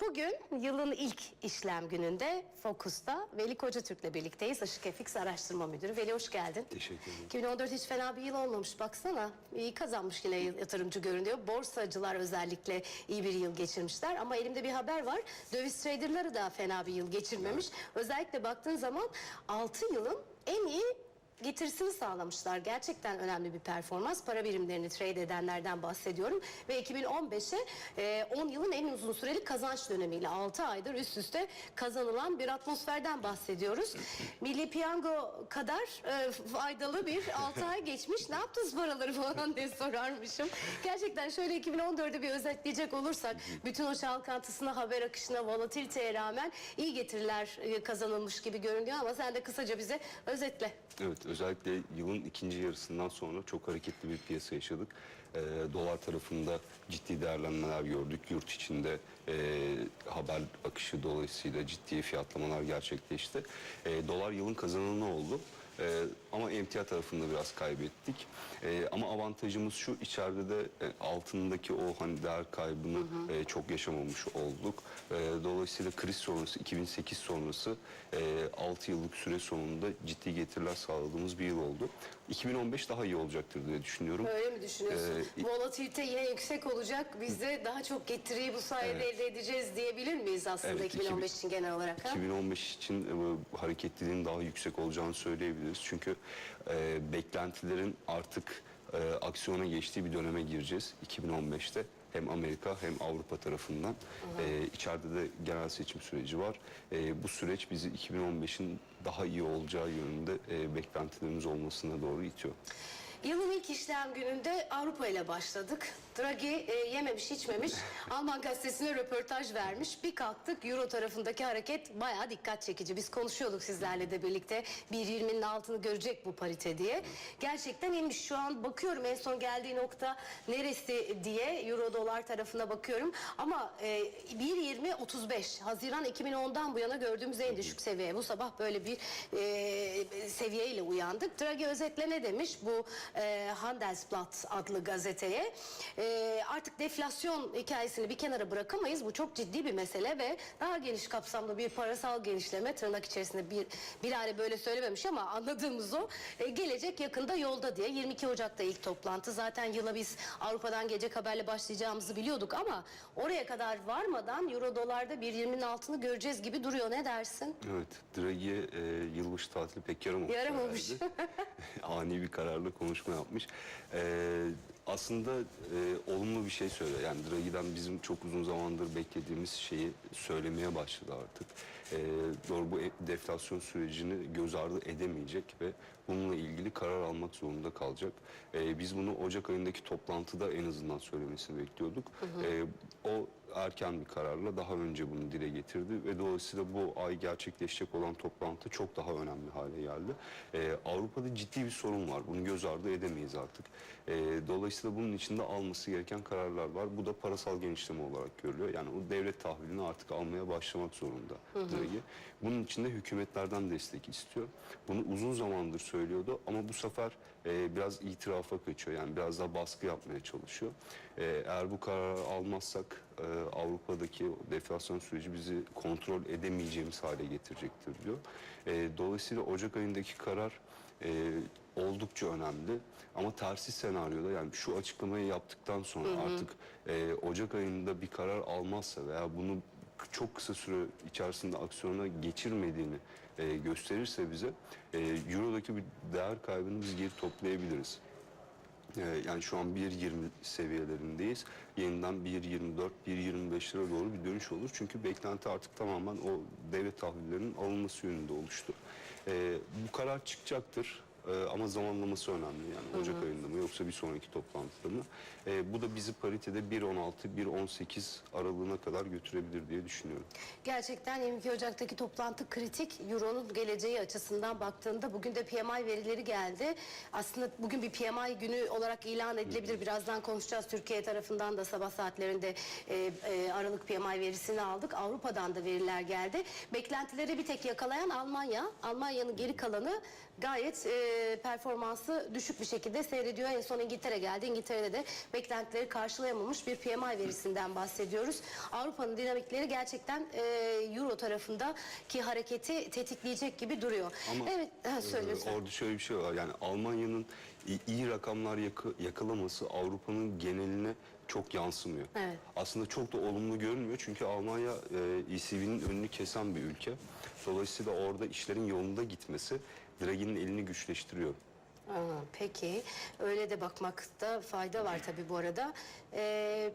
Bugün yılın ilk işlem gününde Fokus'ta Veli Koca Türk'le birlikteyiz. Işık FX Araştırma Müdürü. Veli hoş geldin. Teşekkür ederim. 2014 hiç fena bir yıl olmamış baksana. İyi kazanmış yine yatırımcı görünüyor. Borsacılar özellikle iyi bir yıl geçirmişler. Ama elimde bir haber var. Döviz traderları da fena bir yıl geçirmemiş. Özellikle baktığın zaman 6 yılın en iyi getirisini sağlamışlar. Gerçekten önemli bir performans. Para birimlerini trade edenlerden bahsediyorum. Ve 2015'e e, 10 yılın en uzun süreli kazanç dönemiyle 6 aydır üst üste kazanılan bir atmosferden bahsediyoruz. Milli Piyango kadar e, faydalı bir 6 ay geçmiş. Ne yaptınız paraları falan diye sorarmışım. Gerçekten şöyle 2014'ü bir özetleyecek olursak bütün o çalkantısına, haber akışına, volatiliteye rağmen iyi getiriler e, kazanılmış gibi görünüyor ama sen de kısaca bize özetle. Evet, özellikle yılın ikinci yarısından sonra çok hareketli bir piyasa yaşadık. Ee, dolar tarafında ciddi değerlenmeler gördük. Yurt içinde e, haber akışı dolayısıyla ciddi fiyatlamalar gerçekleşti. E, dolar yılın kazananı oldu. E, ama emtia tarafında biraz kaybettik. E, ama avantajımız şu içeride de e, altındaki o hani değer kaybını e, çok yaşamamış olduk. E, dolayısıyla kriz sonrası 2008 sonrası e, 6 yıllık süre sonunda ciddi getiriler sağladığımız bir yıl oldu. 2015 daha iyi olacaktır diye düşünüyorum. Öyle mi düşünüyorsun? Ee, Volatilite yine yüksek olacak. Biz de daha çok getiriyi bu sayede Evet. Elde edeceğiz diyebilir miyiz aslında Evet, 2015 için genel olarak? Ha? 2015 için e, hareketliliğin daha yüksek olacağını söyleyebiliriz. Çünkü e, beklentilerin artık e, aksiyona geçtiği bir döneme gireceğiz 2015'te. Hem Amerika hem Avrupa tarafından. E, içeride de genel seçim süreci var. E, bu süreç bizi 2015'in daha iyi olacağı yönünde e, beklentilerimiz olmasına doğru itiyor. Yılın ilk işlem gününde Avrupa ile başladık. Draghi e, yememiş içmemiş Alman gazetesine röportaj vermiş. Bir kalktık Euro tarafındaki hareket bayağı dikkat çekici. Biz konuşuyorduk sizlerle de birlikte 1.20'nin altını görecek bu parite diye. Gerçekten inmiş. Şu an bakıyorum en son geldiği nokta neresi diye Euro dolar tarafına bakıyorum. Ama e, 1.20-35 Haziran 2010'dan bu yana gördüğümüz en düşük seviye. Bu sabah böyle bir e, seviyeyle uyandık. Draghi özetle ne demiş? Bu e, Handelsblatt adlı gazeteye. E, artık deflasyon hikayesini bir kenara bırakamayız. Bu çok ciddi bir mesele ve daha geniş kapsamlı bir parasal genişleme tırnak içerisinde bir bilare böyle söylememiş ama anladığımız o e, gelecek yakında yolda diye 22 Ocak'ta ilk toplantı. Zaten yıla biz Avrupa'dan gelecek haberle başlayacağımızı biliyorduk ama oraya kadar varmadan euro dolarda 1.20'nin altını göreceğiz gibi duruyor. Ne dersin? Evet, Draghi'ye e, yılbaşı tatili pek yaramamış. Yaramamış. Ani bir kararla konuşma yapmış. E, aslında e, olumlu bir şey söylüyor. Yani Draghi'den bizim çok uzun zamandır beklediğimiz şeyi söylemeye başladı artık. E, doğru bu e- deflasyon sürecini göz ardı edemeyecek ve bununla ilgili karar almak zorunda kalacak. E, biz bunu Ocak ayındaki toplantıda en azından söylemesini bekliyorduk. E, o erken bir kararla daha önce bunu dile getirdi ve dolayısıyla bu ay gerçekleşecek olan toplantı çok daha önemli hale geldi. Ee, Avrupa'da ciddi bir sorun var. Bunu göz ardı edemeyiz artık. Ee, dolayısıyla bunun içinde alması gereken kararlar var. Bu da parasal genişleme olarak görülüyor. Yani o devlet tahvilini artık almaya başlamak zorunda Draghi. Bunun için de hükümetlerden destek istiyor. Bunu uzun zamandır söylüyordu ama bu sefer e, biraz itirafa kaçıyor. Yani biraz daha baskı yapmaya çalışıyor. E, eğer bu kararı almazsak e, Avrupa'daki deflasyon süreci bizi kontrol edemeyeceğimiz hale getirecektir diyor. E, dolayısıyla Ocak ayındaki karar e, oldukça önemli ama tersi senaryoda yani şu açıklamayı yaptıktan sonra artık e, Ocak ayında bir karar almazsa veya bunu çok kısa süre içerisinde aksiyona geçirmediğini e, gösterirse bize e, Euro'daki bir değer kaybını biz geri toplayabiliriz. Ee, yani şu an 1.20 seviyelerindeyiz. Yeniden 1.24, 1.25 lira doğru bir dönüş olur. Çünkü beklenti artık tamamen o devlet tahvillerinin alınması yönünde oluştu. Ee, bu karar çıkacaktır. Ee, ama zamanlaması önemli yani Ocak ayında mı yoksa bir sonraki toplantıda mı? Ee, bu da bizi paritede 1.16, 1.18 aralığına kadar götürebilir diye düşünüyorum. Gerçekten 22 Ocak'taki toplantı kritik. Euro'nun geleceği açısından baktığında bugün de PMI verileri geldi. Aslında bugün bir PMI günü olarak ilan edilebilir. Birazdan konuşacağız. Türkiye tarafından da sabah saatlerinde e, e, Aralık PMI verisini aldık. Avrupa'dan da veriler geldi. Beklentileri bir tek yakalayan Almanya. Almanya'nın geri kalanı gayet e, e, performansı düşük bir şekilde seyrediyor. En son İngiltere geldi. İngiltere'de de beklentileri karşılayamamış bir PMI verisinden bahsediyoruz. Avrupa'nın dinamikleri gerçekten e, Euro tarafındaki hareketi tetikleyecek gibi duruyor. Ama evet, ha, söyle e, orada şöyle bir şey var. Yani Almanya'nın iyi rakamlar yakı- yakalaması Avrupa'nın geneline çok yansımıyor. Evet. Aslında çok da olumlu görünmüyor çünkü Almanya e, ECB'nin önünü kesen bir ülke. Dolayısıyla orada işlerin yolunda gitmesi Draghi'nin elini güçleştiriyor. Aa, peki öyle de bakmakta fayda var tabii bu arada. Ee,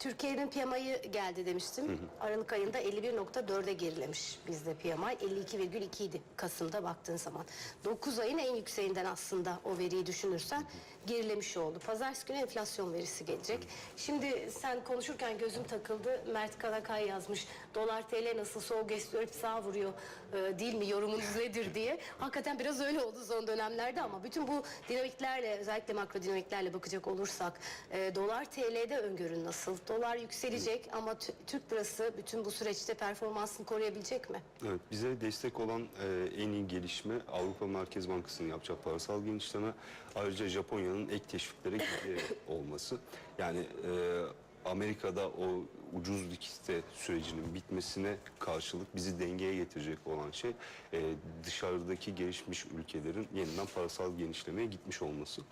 Türkiye'nin PMI'yi geldi demiştim. Aralık ayında 51.4'e gerilemiş bizde PMI. 52,2 idi Kasım'da baktığın zaman. 9 ayın en yükseğinden aslında o veriyi düşünürsen gerilemiş oldu. Pazartesi günü enflasyon verisi gelecek. Şimdi sen konuşurken gözüm takıldı. Mert Kanakay yazmış. Dolar TL nasıl sol gösterip sağ vuruyor e, değil mi yorumunuz nedir diye. Hakikaten biraz öyle oldu son dönemlerde ama bütün bu dinamiklerle özellikle makro dinamiklerle bakacak olursak e, dolar TL'de öngörün nasıl? Dolar yükselecek ama tü- Türk lirası bütün bu süreçte performansını koruyabilecek mi? Evet, bize destek olan e, en iyi gelişme Avrupa Merkez Bankası'nın yapacağı parasal genişleme, ayrıca Japonya'nın ek teşviklere olması. Yani e, Amerika'da o ucuz likidite sürecinin bitmesine karşılık bizi dengeye getirecek olan şey e, dışarıdaki gelişmiş ülkelerin yeniden parasal genişlemeye gitmiş olması.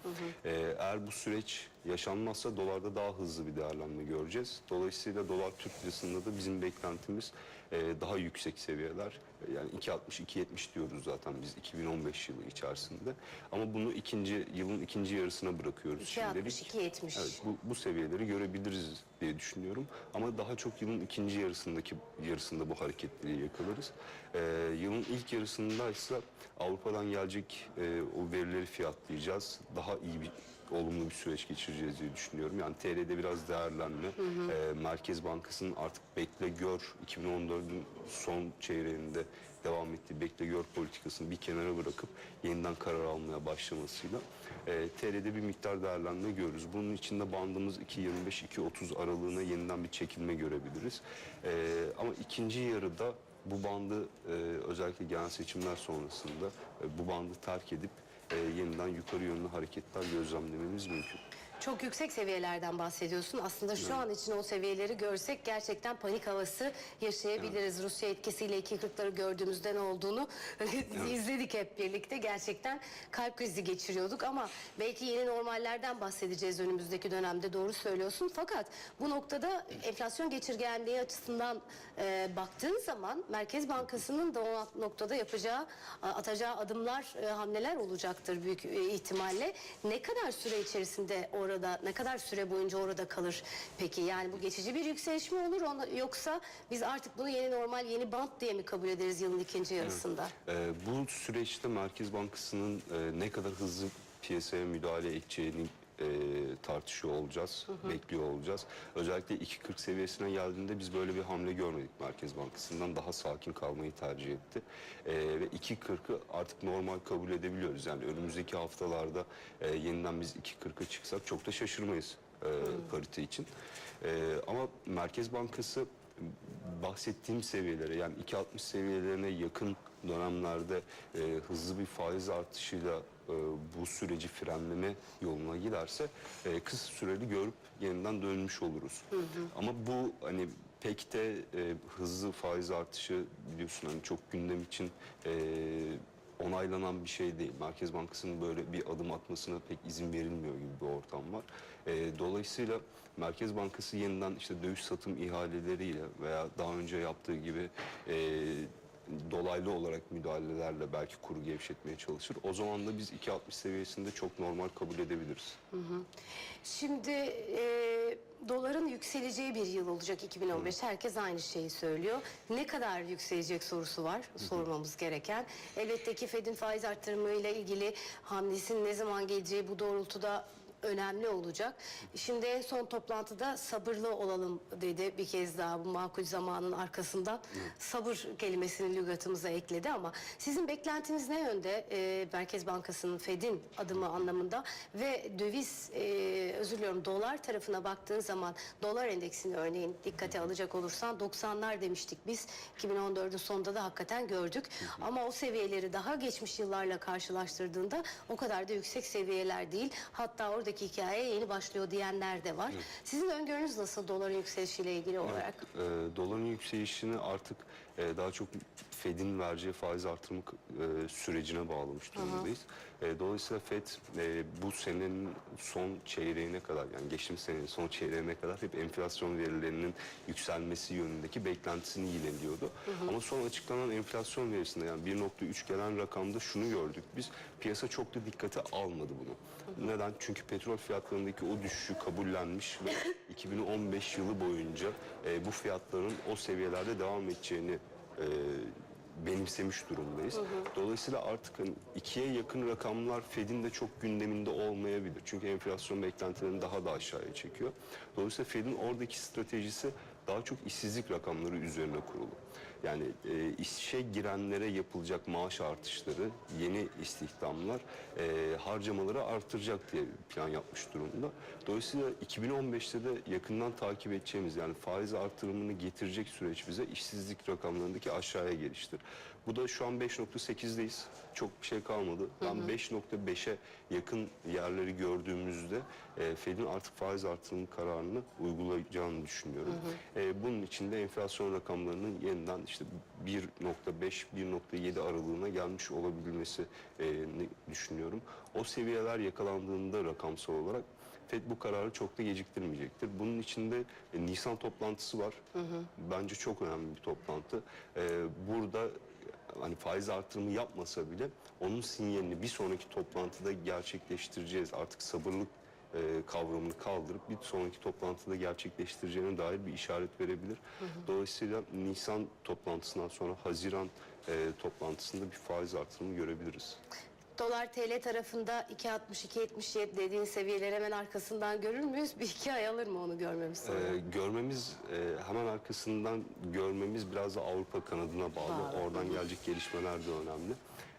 E, eğer bu süreç yaşanmazsa dolarda daha hızlı bir değerlenme göreceğiz. Dolayısıyla dolar Türk lirasında da bizim beklentimiz e, daha yüksek seviyeler. Yani 2.60-2.70 diyoruz zaten biz 2015 yılı içerisinde. Ama bunu ikinci yılın ikinci yarısına bırakıyoruz 2.60, şimdilik. 2.70. Evet, bu, bu seviyeleri görebiliriz diye düşünüyorum. Ama daha çok yılın ikinci yarısındaki yarısında bu hareketliliği yakalarız. Ee, yılın ilk yarısındaysa Avrupa'dan gelecek e, o verileri fiyatlayacağız. Daha iyi bir olumlu bir süreç geçireceğiz diye düşünüyorum. Yani TL'de biraz değerlenme. Ee, Merkez Bankası'nın artık bekle gör 2014'ün son çeyreğinde devam ettiği bekle gör politikasını bir kenara bırakıp yeniden karar almaya başlamasıyla e, TL'de bir miktar değerlenme görürüz. Bunun içinde bandımız 2.25-2.30 aralığına yeniden bir çekilme görebiliriz. E, ama ikinci yarıda bu bandı e, özellikle genel seçimler sonrasında e, bu bandı terk edip e, yeniden yukarı yönlü hareketler gözlemlememiz mümkün. Çok yüksek seviyelerden bahsediyorsun. Aslında şu an için o seviyeleri görsek gerçekten panik havası yaşayabiliriz. Rusya etkisiyle 2.40'ları gördüğümüzde ne olduğunu izledik hep birlikte. Gerçekten kalp krizi geçiriyorduk ama belki yeni normallerden bahsedeceğiz önümüzdeki dönemde doğru söylüyorsun. Fakat bu noktada enflasyon geçirgenliği açısından e, baktığın zaman Merkez Bankası'nın da o noktada yapacağı, atacağı adımlar, e, hamleler olacaktır büyük e, ihtimalle. Ne kadar süre içerisinde orada, ne kadar süre boyunca orada kalır peki? Yani bu geçici bir yükseliş mi olur ona, yoksa biz artık bunu yeni normal, yeni bant diye mi kabul ederiz yılın ikinci yarısında? Ee, bu süreçte Merkez Bankası'nın e, ne kadar hızlı piyasaya müdahale edeceğini e, tartışıyor olacağız, bekliyor olacağız. Özellikle 2.40 seviyesine geldiğinde biz böyle bir hamle görmedik Merkez Bankası'ndan. Daha sakin kalmayı tercih etti. E, ve 2.40'ı artık normal kabul edebiliyoruz. Yani önümüzdeki haftalarda e, yeniden biz 2.40'a çıksak çok da şaşırmayız e, parite için. E, ama Merkez Bankası bahsettiğim seviyelere yani 2.60 seviyelerine yakın dönemlerde e, hızlı bir faiz artışıyla e, bu süreci frenleme yoluna giderse e, kısa süreli görüp yeniden dönmüş oluruz. Ama bu hani pek de e, hızlı faiz artışı biliyorsun hani çok gündem için e, onaylanan bir şey değil. Merkez Bankası'nın böyle bir adım atmasına pek izin verilmiyor gibi bir ortam var. E, dolayısıyla Merkez Bankası yeniden işte döviz satım ihaleleriyle veya daha önce yaptığı gibi e, dolaylı olarak müdahalelerle belki kuru gevşetmeye çalışır. O zaman da biz 2.60 seviyesinde çok normal kabul edebiliriz. Şimdi e, doların yükseleceği bir yıl olacak 2015. Herkes aynı şeyi söylüyor. Ne kadar yükselecek sorusu var sormamız gereken. Elbette ki Fed'in faiz arttırımıyla ilgili hamlesinin ne zaman geleceği bu doğrultuda önemli olacak. Şimdi en son toplantıda sabırlı olalım dedi bir kez daha bu makul zamanın arkasından. Sabır kelimesini lügatımıza ekledi ama sizin beklentiniz ne yönde? Ee, Merkez Bankası'nın Fed'in adımı anlamında ve döviz e, özür diliyorum dolar tarafına baktığın zaman dolar endeksini örneğin dikkate alacak olursan 90'lar demiştik biz 2014'ün sonunda da hakikaten gördük. Ama o seviyeleri daha geçmiş yıllarla karşılaştırdığında o kadar da yüksek seviyeler değil. Hatta oradaki hikaye yeni başlıyor diyenler de var. Sizin öngörünüz nasıl doların yükselişiyle ilgili olarak? E, doların yükselişini artık e, daha çok Fed'in vereceği faiz artırımı e, sürecine bağlamış durumdayız. E, dolayısıyla Fed e, bu senenin son çeyreğine kadar yani geçtiğimiz senenin son çeyreğine kadar hep enflasyon verilerinin yükselmesi yönündeki beklentisini yineliyordu. Ama son açıklanan enflasyon verisinde yani 1.3 gelen rakamda şunu gördük biz. Piyasa çok da dikkate almadı bunu. Neden? Çünkü petrol fiyatlarındaki o düşüşü kabullenmiş ve 2015 yılı boyunca e, bu fiyatların o seviyelerde devam edeceğini e, benimsemiş durumdayız. Dolayısıyla artık hani ikiye yakın rakamlar Fed'in de çok gündeminde olmayabilir. Çünkü enflasyon beklentilerini daha da aşağıya çekiyor. Dolayısıyla Fed'in oradaki stratejisi daha çok işsizlik rakamları üzerine kurulu. Yani e, işe girenlere yapılacak maaş artışları, yeni istihdamlar e, harcamaları artıracak diye plan yapmış durumda. Dolayısıyla 2015'te de yakından takip edeceğimiz yani faiz artırımını getirecek süreç bize işsizlik rakamlarındaki aşağıya geliştir. Bu da şu an 5.8'deyiz. Çok bir şey kalmadı. Ben 5.5'e yakın yerleri gördüğümüzde e, Fed'in artık faiz artırım kararını uygulayacağını düşünüyorum. E, bunun için de enflasyon rakamlarının yeniden işte 1.5-1.7 aralığına gelmiş olabilmesi e, düşünüyorum. O seviyeler yakalandığında rakamsal olarak Fed bu kararı çok da geciktirmeyecektir. Bunun içinde e, Nisan toplantısı var. Bence çok önemli bir toplantı. E, burada hani faiz artırımı yapmasa bile onun sinyalini bir sonraki toplantıda gerçekleştireceğiz. Artık sabırlık e, kavramını kaldırıp bir sonraki toplantıda gerçekleştireceğine dair bir işaret verebilir. Dolayısıyla Nisan toplantısından sonra Haziran e, toplantısında bir faiz artırımı görebiliriz. Dolar TL tarafında 2.60-2.77 dediğin seviyeler hemen arkasından görür müyüz? Bir iki ay alır mı onu görmemiz sonra? Ee, görmemiz e, hemen arkasından görmemiz biraz da Avrupa kanadına bağlı. Bağlı. Oradan gelecek gelişmeler de önemli.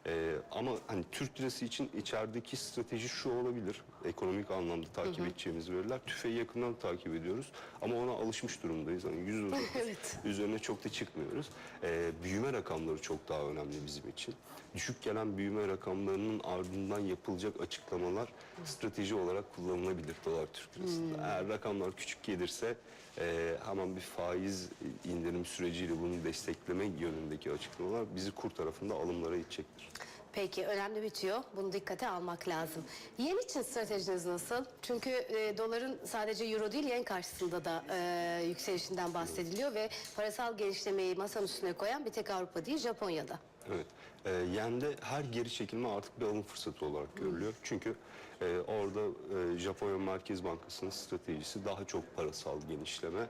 Ee, ama hani Türk lirası için içerideki strateji şu olabilir. Ekonomik anlamda takip edeceğimiz veriler. Tüfeği yakından takip ediyoruz. Ama ona alışmış durumdayız. Hani 100 lira Evet. üzerine çok da çıkmıyoruz. Ee, büyüme rakamları çok daha önemli bizim için. Düşük gelen büyüme rakamlarının ardından yapılacak açıklamalar strateji olarak kullanılabilir dolar Türk lirasında. Eğer rakamlar küçük gelirse e, hemen bir faiz indirim süreciyle bunu destekleme yönündeki açıklamalar bizi kur tarafında alımlara itecektir. Peki önemli bitiyor. Bunu dikkate almak lazım. Yen için stratejiniz nasıl? Çünkü e, doların sadece euro değil yen karşısında da e, yükselişinden bahsediliyor ve parasal genişlemeyi masanın üstüne koyan bir tek Avrupa değil Japonya'da. Evet. E, yende her geri çekilme artık bir alım fırsatı olarak görülüyor. Çünkü e, orada e, Japonya Merkez Bankası'nın stratejisi daha çok parasal genişleme. E,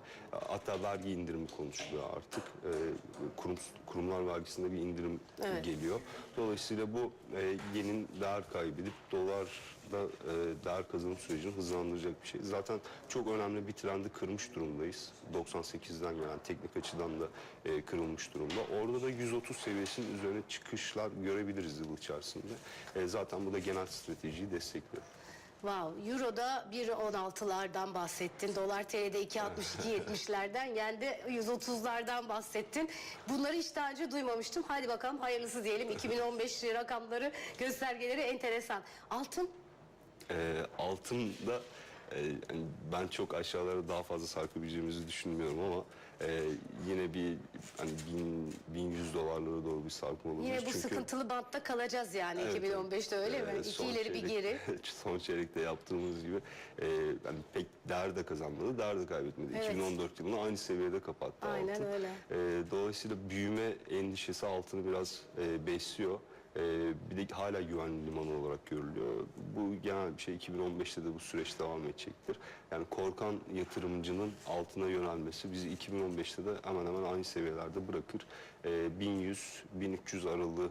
Hatta vergi indirimi konuşuluyor artık. E, kurum, kurumlar vergisinde bir indirim Evet. geliyor. Dolayısıyla bu e, yenin değer kaybedip dolarda e, değer kazanım sürecini hızlandıracak bir şey. Zaten çok önemli bir trendi kırmış durumdayız. 98'den gelen teknik açıdan da e, kırılmış durumda. Orada da 130 seviyesinin üzerine çıkışlar görebiliriz yıl içerisinde. E, zaten bu da genel stratejiyi destekliyor. Wow, Euro'da 1.16'lardan bahsettin. Dolar TL'de 2.62-70'lerden, yende 130'lardan bahsettin. Bunları hiç daha önce duymamıştım. Hadi bakalım hayırlısı diyelim. 2015 rakamları, göstergeleri enteresan. Altın E, altında e, hani ben çok aşağılara daha fazla sarkabileceğimizi düşünmüyorum ama e, yine bir hani bin, 1100 dolarlara doğru bir sarkma olabilir. yine bu Çünkü- sıkıntılı bantta kalacağız yani Evet, 2015'te öyle mi? Ee, İki ileri bir çeyrek- geri. son çeyrekte yaptığımız gibi e, yani pek değer de kazanmadı, değer de kaybetmedi. Evet. 2014 yılını aynı seviyede kapattı Aynen altın. öyle. E, dolayısıyla büyüme endişesi altını biraz e, besliyor. E, bir de hala güvenli liman olarak görülüyor. Bu genel bir şey 2015'te de bu süreç devam edecektir. Yani korkan yatırımcının altına yönelmesi bizi 2015'te de hemen hemen aynı seviyelerde bırakır. E, 1100-1300 aralığı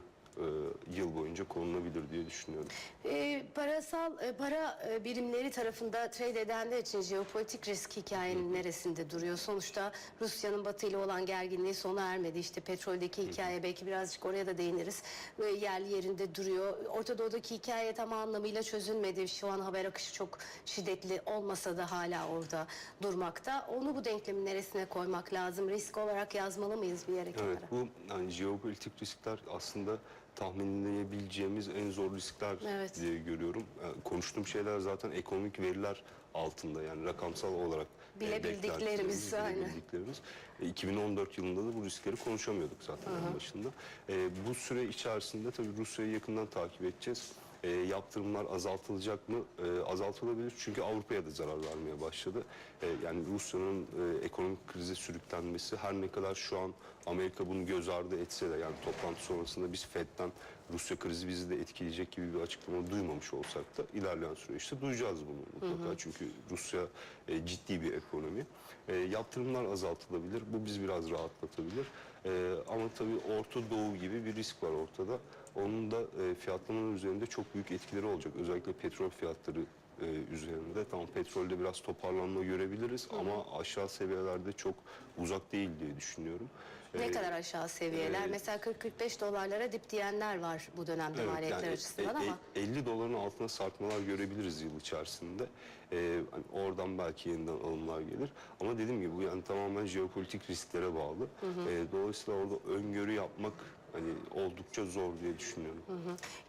yıl boyunca korunabilir diye düşünüyorum. E, parasal e, para e, birimleri tarafında trade edenler için jeopolitik risk hikayenin neresinde duruyor? Sonuçta Rusya'nın Batı ile olan gerginliği sona ermedi. İşte petroldeki hikaye belki birazcık oraya da değiniriz. E, yerli yerinde duruyor. Orta Doğu'daki hikaye tam anlamıyla çözülmedi. Şu an haber akışı çok şiddetli olmasa da hala orada durmakta. Onu bu denklemin neresine koymak lazım? Risk olarak yazmalı mıyız bir yere kenara? Evet bu yani jeopolitik riskler aslında tahminleyebileceğimiz en zor riskler Evet. diye görüyorum. Yani konuştuğum şeyler zaten ekonomik veriler altında yani rakamsal olarak e, Bilebildiklerimiz, beklentilerimiz, aynen. bilebildiklerimiz. E, 2014 yılında da bu riskleri konuşamıyorduk zaten en başında. E, bu süre içerisinde tabii Rusya'yı yakından takip edeceğiz. E, yaptırımlar azaltılacak mı? E, azaltılabilir çünkü Avrupa'ya da zarar vermeye başladı. E, yani Rusya'nın e, ekonomik krize sürüklenmesi her ne kadar şu an Amerika bunu göz ardı etse de yani toplantı sonrasında biz FED'den Rusya krizi bizi de etkileyecek gibi bir açıklama duymamış olsak da ilerleyen süreçte duyacağız bunu mutlaka. Çünkü Rusya e, ciddi bir ekonomi. E, yaptırımlar azaltılabilir. Bu bizi biraz rahatlatabilir. E, ama tabii Orta Doğu gibi bir risk var ortada. Onun da e, fiyatlamaların üzerinde çok büyük etkileri olacak. Özellikle petrol fiyatları e, üzerinde. Tamam petrolde biraz toparlanma görebiliriz ama aşağı seviyelerde çok uzak değil diye düşünüyorum. Ne E, kadar aşağı seviyeler? e, Mesela 40-45 dolarlara dip diyenler var bu dönemde Evet, maliyetler yani açısından e- e- ama 50 doların altına sarkmalar görebiliriz yıl içerisinde. Ee, hani oradan belki yeniden alımlar gelir. Ama dediğim gibi bu yani tamamen jeopolitik risklere bağlı. Ee, dolayısıyla orada öngörü yapmak hani oldukça zor diye düşünüyorum.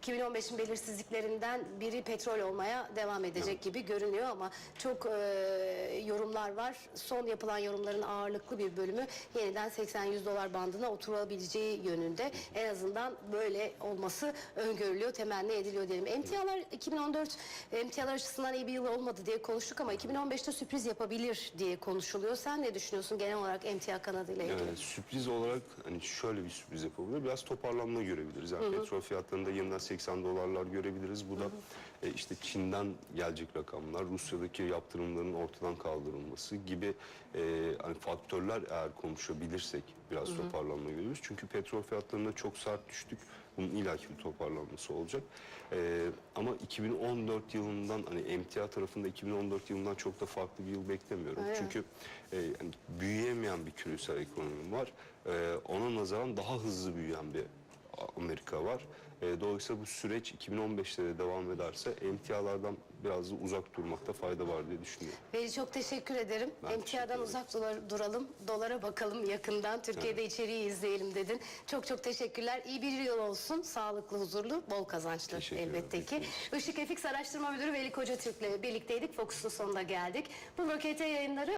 2015'in belirsizliklerinden biri petrol olmaya devam edecek gibi görünüyor ama çok e, yorumlar var. Son yapılan yorumların ağırlıklı bir bölümü yeniden 80-100 dolar bandına oturabileceği yönünde. En azından böyle olması öngörülüyor, temenni ediliyor diyelim. Emtialar 2014 emtialar açısından iyi bir yıl olmadı diye konuştuk ama 2015'te sürpriz yapabilir diye konuşuluyor. Sen ne düşünüyorsun genel olarak emtia kanadıyla ilgili? Yani sürpriz olarak hani şöyle bir sürpriz yapabilir. Biraz toparlanma görebiliriz. Yani petrol fiyatlarında yeniden 80 dolarlar görebiliriz. Bu da e, işte Çin'den gelecek rakamlar, Rusya'daki yaptırımların ortadan kaldırılması gibi e, hani faktörler eğer konuşabilirsek biraz toparlanma görebiliriz. Çünkü petrol fiyatlarında çok sert düştük. Bunun ilaki bir toparlanması olacak. E, ama 2014 yılından hani emtia tarafında 2014 yılından çok da farklı bir yıl beklemiyorum. Mi? Çünkü e, yani büyüyemeyen bir küresel ekonomi var. E, ona nazaran daha hızlı büyüyen bir Amerika var. E, dolayısıyla bu süreç 2015'te de devam ederse emtialardan biraz da uzak durmakta fayda var diye düşünüyorum. Veli çok teşekkür ederim. Ben Emtiadan uzak dolar- duralım, dolara bakalım yakından. Türkiye'de içeriği izleyelim dedin. Çok çok teşekkürler. İyi bir yıl olsun. Sağlıklı, huzurlu, bol kazançlı Teşekkür ederim. elbette ki. Işık FX Araştırma Müdürü Veli Koca Türk'le birlikteydik. Fokus'un sonuna geldik. Bu rokete yayınları